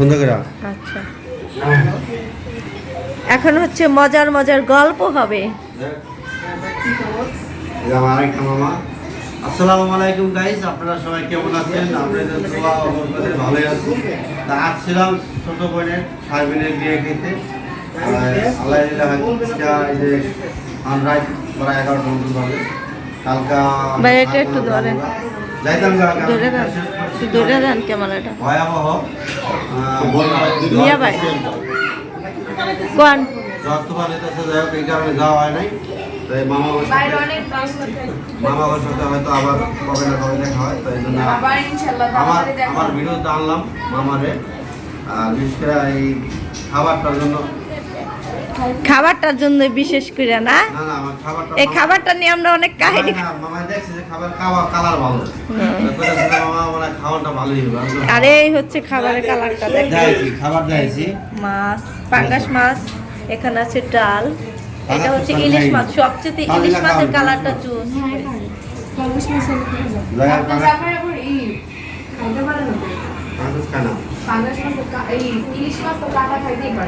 সুন্দর আচ্ছা। এখন হচ্ছে মজার মজার গল্প হবে। আসসালামু আলাইকুম গাইস আপনারা সবাই কেমন আছেন? আপনাদের দোয়া ভালোই আছি। তা আসছিলাম ছোট বোনের সাহেবের বিয়ে খেতে আল্লাহ আনরাইট প্রায় এগারোটা মতন হবে কালকা একটু ধরেন। ধরে দেন ক্যামেরাটা মিয়া এই কারণে যাওয়া হয় নাই তাই মামা। মামা বাবার সাথে হয়তো আবার কবে না হয় তাই জন্য আমার আমার ভিডিওতে আনলাম মামারে আর বিশেষ করে এই খাবারটার জন্য খাবারটার জন্য বিশেষ করে না? না না আমার খাবারটা এই খাবারটা নিয়ে আমরা অনেক কাহিনী না, না, মামা দেখছে যে খাবার খাওয়া কালার ভালো। তারপরে বলছে, মামা খাবারটা ভালোই হবে আমি বললাম, আর এই হচ্ছে খাবারের কালারটা দেখেন দেখাইছি খাবার দেখাইছি মাছ পাঙ্গাস মাছ এখানে আছে ডাল। এটা হচ্ছে ইলিশ মাছ সবচেয়ে ইলিশ মাছের কালারটা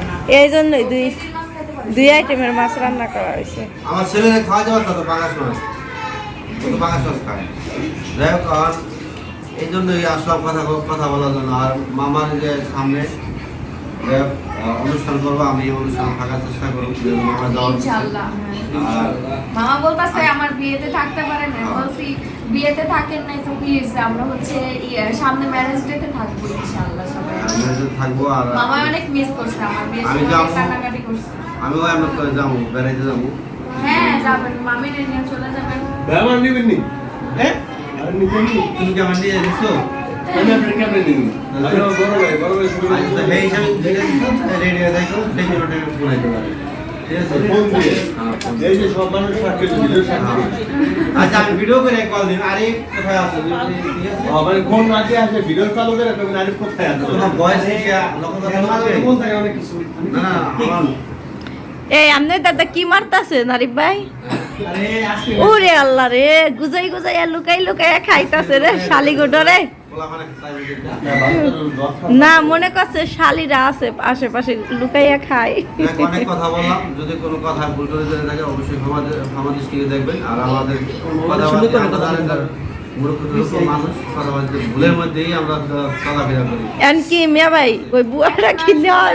না। এই জন্যই দুই ইলিশ মাছ খাইতে পারে। দুই আইটেমের মাছ রান্না করা হয়েছে। আমার ছেলেরা খাওয়া যাওয়ার তো পাঙ্গাস মাছ ও তো পাঙ্গাস মাছ খায়। যাই হোক আর এই জন্যই আসলাম কথা কথা বলার জন্য। আর মামার যে সামনে যে, অনুষ্ঠান করব আমি অনুষ্ঠান থাকার চেষ্টা করব। মামা যাওয়ার ইনশাআল্লাহ হ্যাঁ। আর মামা বলতেছে আমার বিয়েতে থাকতে পারে না বলছি বিয়েতে থাকেন নাই তো কি হয়েছে? আমরা হচ্ছে ইয়ে, সামনে ম্যারেজ ডেতে থাকব ইনশাআল্লাহ সবাই। আমি যে থাকব আর মামা অনেক মিস করছে আমার বিয়ের আমি কান্নাকাটি করছে। আমিও করে যাব বেড়াইতে যাব। হ্যাঁ যাবেন। মামিনে নিয়ে চলে যাবেন। ব্যবহার নেবেন নি। হ্যাঁ? আর নিবেন নি। তুমি কি আমার নিয়ে গেছো আমি আপনার কেমন নিবেন আমি আমার বড় ভাই বড় ভাই আচ্ছা, সেই হিসাবে রেডি হয়ে থাকো সেই জন্য ফোনাইতে পারে। ঠিক আছে? ফোন দিয়ে। হ্যাঁ, আচ্ছা আমি ভিডিও করে কল দিন আরে কোথায় আছো? তুমি ঠিক আছে? আমার কোন রাতে আসে ভিডিও চালু করে তুমি কোথায় আছো? তোমার বয়স কি লক্ষ্য কথা বলবে? কোন থাকে অনেক কিছু। না না আমার এই আমনে দাদা কি মারতাছে নারিফ ভাই? ওরে আল্লাহ রে গুজাই গুজাই লুকাই লুকাই খাইতাছে রে শালি গোডরে। না মনে করছে শালিরা আছে আশেপাশে লুকাইয়া খায়। দেখ, অনেক কথা বললাম যদি কোনো কথা ভুল করে জেনে থাকে অবশ্যই ক্ষমা ক্ষমা দৃষ্টিকে দেখবেন। আর আমাদের কথাবার্তা ভুলের মধ্যেই আমরা চলাফেরা করি। এন কি মিয়া ভাই ওই বুয়াটা কি নেওয়া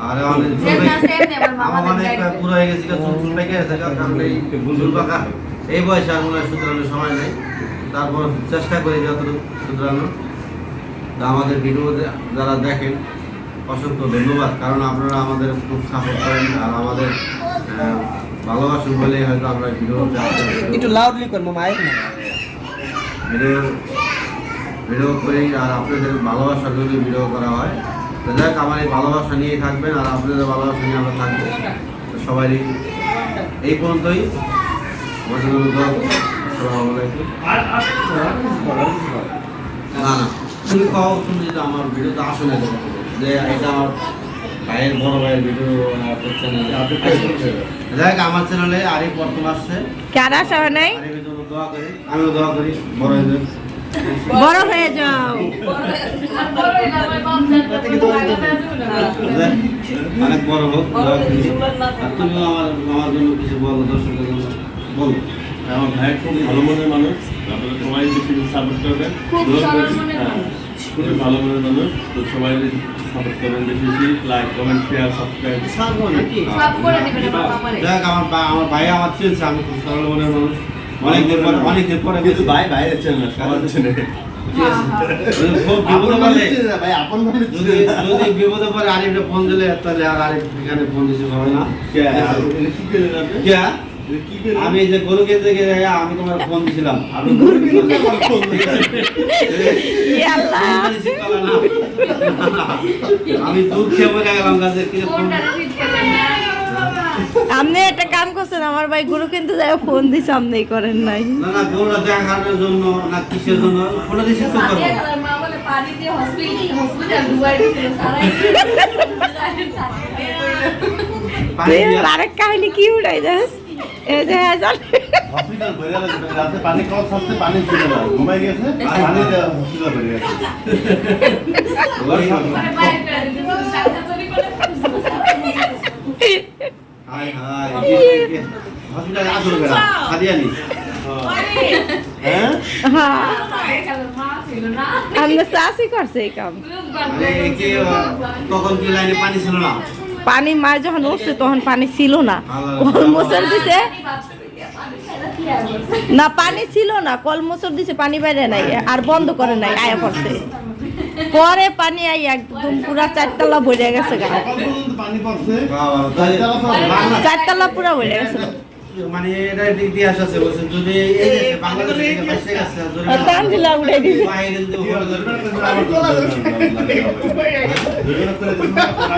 আর অনেক অনেক পুরো হয়ে গেছে চুল চুল পেকে গেছে কারণ এই চুল পাকা। এই বয়সে আর মনে হয় শুধরানোর সময় নেই। তারপর চেষ্টা করি যতটুকু শুধরানো আমাদের ভিডিও যারা দেখেন অসংখ্য ধন্যবাদ। কারণ আপনারা আমাদের খুব সাপোর্ট করেন আর আমাদের আহ, ভালোবাসুন বলেই হয়তো আমরা ভিডিও একটু লাউডলি করব মায়ের ভিডিও ভিডিও করি আর আপনাদের ভালোবাসার জন্য ভিডিও করা হয়। তো যাক আমার এই ভালোবাসা নিয়েই থাকবেন আর আপনাদের ভালোবাসা নিয়ে আমরা থাকব। তো সবারই এই পর্যন্তই। আমার জন্য দোয়া আসসালামু আলাইকুম। না না তুমি কও তুমি যদি আমার ভিডিওতে আসো না যে এটা আমার ভাইয়ের বড় ভাইয়ের ভিডিও করছেন দেখ। আমার চ্যানেলে আরিফ প্রথম আসছে কার আসা হয় নাই? আরিফের জন্য দোয়া করি। আমিও দোয়া করি বড় হয়ে। বড় হয়ে যাও। অনেক বড় হোক আর তুমিও আমার আমার জন্য কিছু বলো দর্শকের জন্য। বলো। আমার ভাই খুব ভালো মনের মানুষ। আপনারা সবাই বেশি সাপোর্ট করবেন। হ্যাঁ। খুবই ভালো মনের মানুষ। তো সবাই সাপোর্ট করবেন বেশি বেশি। লাইক কমেন্ট শেয়ার সাবস্ক্রাইব সব করে আমার আমার আমার ভাই আমার চিনছে আমি খুব সরল মনের মানুষ। পরে অনেকদিন পরে কিন্তু ভাই বাইরের চ্যানেল সবার চ্যানেল হ্যাঁ, হ্যাঁ। না ভাই যদি বিপদে পরে আরিফটা ফোন দিলে তাহলে আর আরিফ এখানে ফোন হবে না? আমি যে গরু কিনতে গিয়ে আমি তোমার ফোন দিছিলাম। গরু কিনতে ফোন। আমি দুধ খেয়ে বলে গেলাম গাছে কি ফোন ফোনটা রিপিট করবেন না আপনি একটা কাম করছেন আমার ভাই গুরু কিন্তু যাই ফোন দিছে আপনি করেন নাই। না না গরুটা দেখানোর জন্য না কিসের জন্য? ফোনে দিছি তো করব মা বলে পানি দিয়ে হসপিটাল হসপিটাল ডুবাই দিছিল সারাই পানি তুই দিয়া- আরেক কাহিনী কি উড়াই যাস এই যে জান হসপিটাল ভরে গেছে, রাতে পানি খাওয়া থাকতে পানি ছিল না। ঘুমাই গেছে পানি হসপিটাল ভরে গেছে। হাই হাই। হসপিটালে আসল বেড়া খাদিয়ানি। হ্যাঁ? হ্যাঁ করছে মানে পানি ছিল না? পানি মার যখন উঠছে তখন পানি ছিল না। কল মোচর দিছে? না পানি ছিল না কল মোচর দিছে পানি বাইরে নাই আর বন্ধ করে নাই আয়া পড়ছে। পরে পানি আই একদম পুরা চারতলা ভরে গেছে গা। পানি পড়ছে বাংলা চারতলা পুরা ভরে গেছে। মানে এটা ইতিহাস আছে বলছেন যদি এই যে বাংলাদেশ গেছে উড়াই দিছে। বাইরে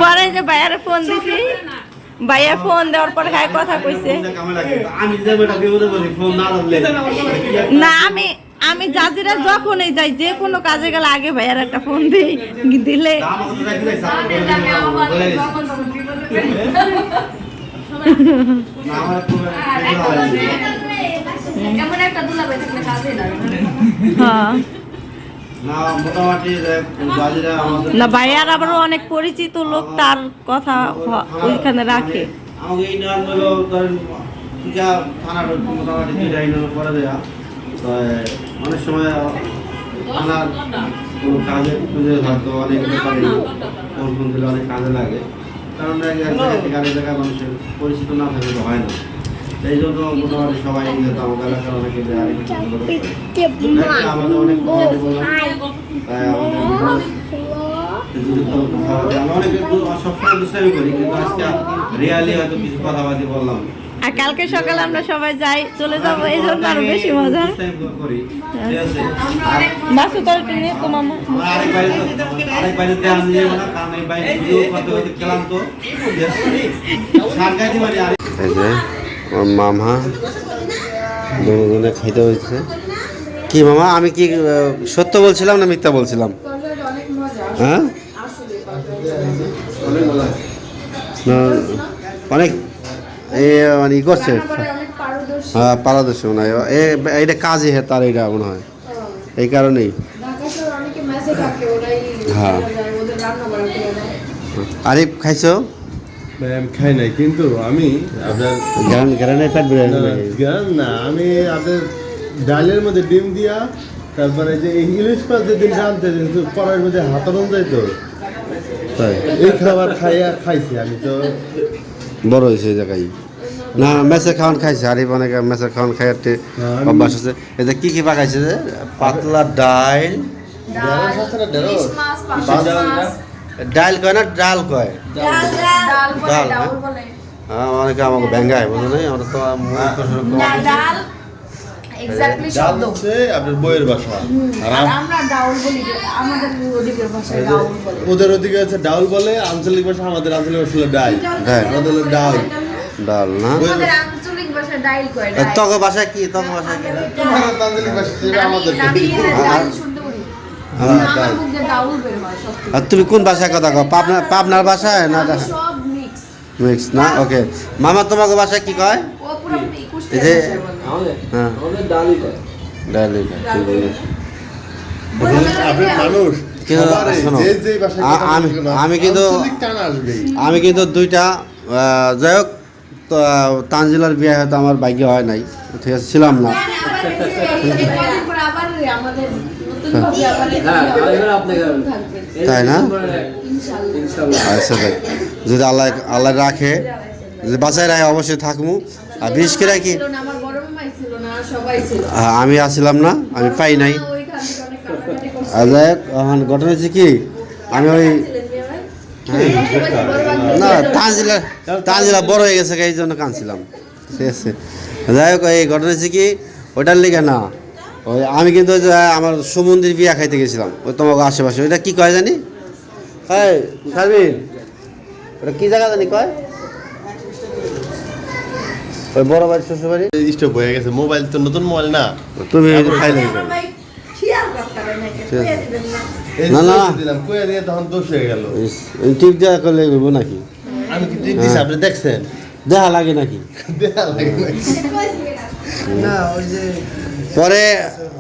পরে যে ভাইয়ারে ফোন দিছি ভাইয়া ফোন দেওয়ার পর হ্যাঁ কথা কইছে। আমি যে বেটা বিপদে পড়ি ফোন না ধরলে না আমি আমি জাজিরা যখনই যাই যে কোনো কাজে গেলে আগে ভাইয়ার একটা ফোন দিই দিলে। না, হ্যাঁ। না ভাইয়ার আবারও অনেক পরিচিত লোক তার কথা ওইখানে রাখে। আমাকে এই নেওয়ার মোটামুটি অনেক সময় থানার কোনো কাজে খুঁজে হয়তো অনেক ব্যাপারে ফোন ফোন দিলে অনেক কাজে লাগে। কারণ এক জায়গা থেকে আরেক জায়গায় মানুষের পরিচিত না থাকলে হয় না। এই জন্য মোটামুটি সবাই আমাদের এলাকার অনেকে আমাদের অনেক বলে, আমরা অনেক সবসময় দুষ্টামি করি কিন্তু আজকে রিয়ালি হয়তো কিছু কথাবার্তা বললাম। আর কালকে সকালে আমরা সবাই যাই, চলে যাব, এই জন্য আরও বেশি মজা। বাসু, তোর মামা। খাইতে হয়েছে। কি মামা, আমি কি সত্য বলছিলাম না মিথ্যা বলছিলাম? হ্যাঁ? অনেক এ মানে ই করছে। হ্যাঁ পারদর্শী মনে হয়। এ- এটা কাজই হ্যাঁ তার এটা মনে হয়। এই কারণেই। হ্যাঁ। আরিফ খাইছো? আমি খাই নাই কিন্তু আমি না, আমি আপনার ডালের মধ্যে ডিম দিয়া তারপরে যে ইলিশ মাছ যেদিন রাঁধতে কিন্তু কড়াইয়ের মধ্যে হাতানো যায় তো তাই। এই খাবার খাইয়া খাইছি আমি তো। বড় হয়েছে এই জায়গায়। না মেসে খাওয়ান খাইছে আরিফ অনেক মেসে খাওয়ান খাই একটা অভ্যাস আছে। এটা কি কি পাকাইছে যে? পাতলা ডাইল ডাইল না, কয় না? ডাল কয়? ডাল হ্যাঁ? হ্যাঁ, অনেকে আমাকে ব্যাঙ্গায় বুঝো নাই? আমরা তো মুখ তো সেরকম না, ডাল এক্স্যাক্টলি শব্দ। হচ্ছে আপনার বইয়ের বাসা আর আর আমরা ডাউল বলি আমাদের ওদিকের ভাষায় ডাউল বলে। ওদের ওদিকে হচ্ছে ডাউল বলে আঞ্চলিক ভাষা আমাদের আঞ্চলিক ভাষা হলো ডাল হ্যাঁ। আমাদের হলো ডাল ডাল না? আমাদের আঞ্চলিক ভাষায় ডাইল কয় আর তক ভাষা কি? তক ভাষা কি? আঞ্চলিক ভাষা আমাদের আর- হ্যাঁ, ডাল। হয় তুমি কোন ভাষায় কথা কও? পাবনা পাবনার ভাষায় না মিক্স মিক্স না? ওকে মামা তোমাকে ভাষায় কি কয়? এই যে হ্যাঁ। মানুষ আমি- কিন্তু- আমি কিন্তু দুইটা যাই হোক তানজিলার বিয়ে হয়তো আমার ভাগ্য হয় নাই ঠিক আছে ছিলাম না। আবার এই যে কদিন পর আবার আমাদের নতুন ভাবে আবার এই নতুন থাকবে। তাই না? আচ্ছা ভাই যদি আল্লাহ আল্লাহ রাখে যদি বাঁচায় রাখে অবশ্যই থাকব। আর বিশেষ করে কি? ছিল না, আমার বড় মামাই ছিল না, সবাই ছিল। আহ, আমি আসছিলাম না আমি পাই নাই। আর যাই হোক এখন ঘটনা হচ্ছে কি? আমি ওই ভাগ্নে না ছিল। তানজিলা তানজিলা বড় হয়ে গেছে এই জন্য কাঁদছিলাম। ঠিক আছে। যাই হোক এই ঘটনা হচ্ছে কি? ওটার লিগে না। ওই আমি কিন্তু ওই যে আমার সমুদ্রের বিয়া খাইতে গেছিলাম ওই তোমাকে আশেপাশে। ওইটা কি কয় জানি? হ্যাঁ শারমিন ওটা কী জায়গা জানি কয়? ওই বড় বাড়ি শ্বশুর বাড়ি স্টপ হয়ে গেছে। মোবাইল তো নতুন মোবাইল না। তুমি খাই আমার ভাই খেয়াল করতে হবে না। না। দিলাম কইয়া দিয়ে তখন দোষ হয়ে গেল। ঠিক দেওয়া করলে হইব নাকি? আমি কি টিপ দিছি আপনি দেখছেন? দেখা লাগে নাকি? দেয়া লাগে না ওই যে পরে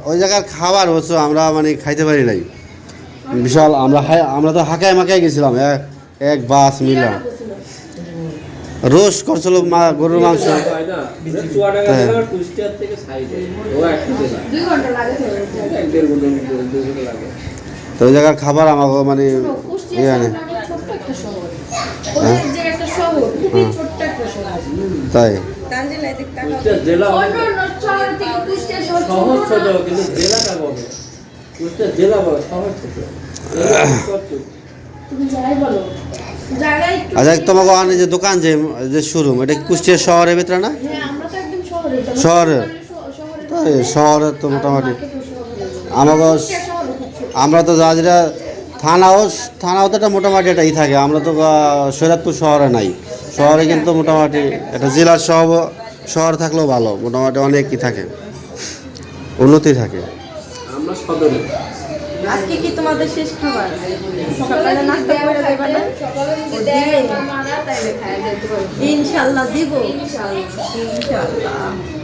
ওই জায়গার খাবার হচ্ছে আমরা মানে খাইতে পারি নাই। বিশাল আমরা আমরা তো হাঁকায় মাকায় গেছিলাম এক এক বাস মিলা। রোজ করছিল মা গরুর মাংস। হয় হ্যাঁ। তো এক দেড় ঘণ্টা দুই ঘণ্টা লাগে। তো ওই জায়গার খাবার আমাকে মানে ইয়ে শহরটা নেই অনেক ছোট্ট একটা শহর? ওদের যে একটা শহর খুবই ছোট্ট একটা শহর। তাই? জেলা শহর থেকে তুমি যাই বলো। আচ্ছা তোমাকে আনে যে দোকান যে যে শোরুম এটা কুষ্টিয়া শহরের ভিতরে না? হ্যাঁ আমরা তো একদম শহরে তো শহরে? শহরে তাই শহরে তো মোটামুটি। আমাকে। আমরা তো যা যেটা থানাও থানাও তো একটা মোটামুটি এটাই থাকে আমরা তো আহ, সৈরাতপুর শহরে নাই। শহরে কিন্তু মোটামুটি একটা জেলার শহর শহর থাকলেও ভালো মোটামুটি অনেকই থাকে উন্নতি থাকে। আমরা সদরে। আজকে কি তোমাদের শেষ খাবার? সকালে নাস্তা করে দেবে না? ইনশাল্লাহ দিব। ইনশাআল্লাহ ইনশাল্লাহ।